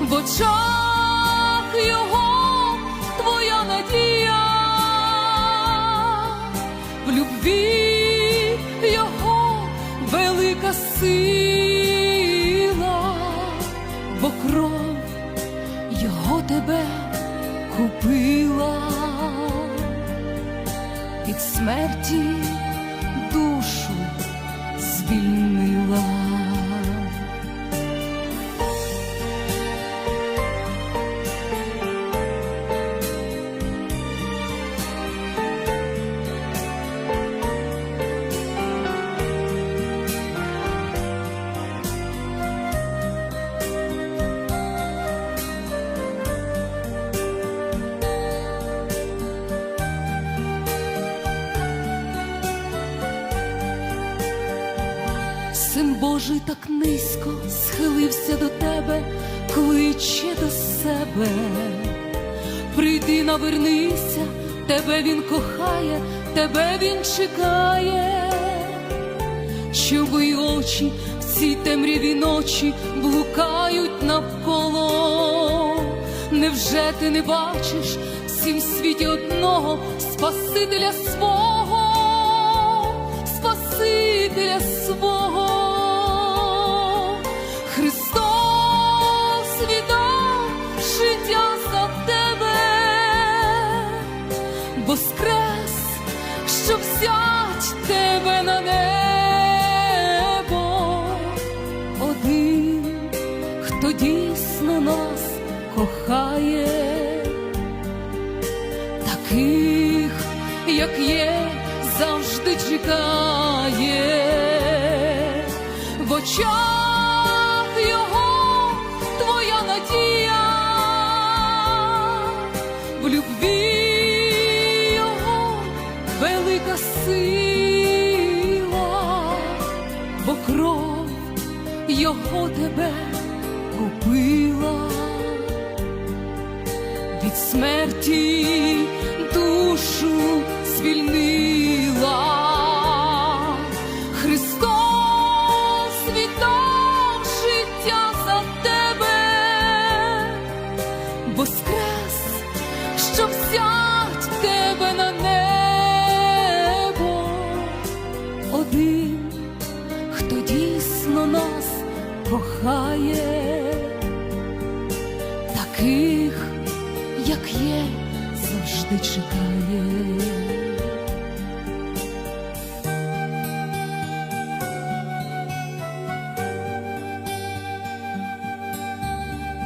в очах його твоя надія, в любві його велика сила, бо кров його тебе купила від смерті душу звільнила. Син Божий так низько схилився до тебе, кличе до себе. Прийди, навернися, тебе він кохає, тебе він чекає, щоб і очі в цій темряві ночі блукають навколо. Невже ти не бачиш в цім світі одного Спасителя свого? Спасителя щоб взять тебе на небо. Один, хто дійсно нас кохає, таких, як є, завжди чекає в очах кров його тебе купила від смерті душу звільнила. Христос віддав життя за тебе, воскрес, щоб взять тебе на небо. Один, нас кохає таких, як є, завжди чекає.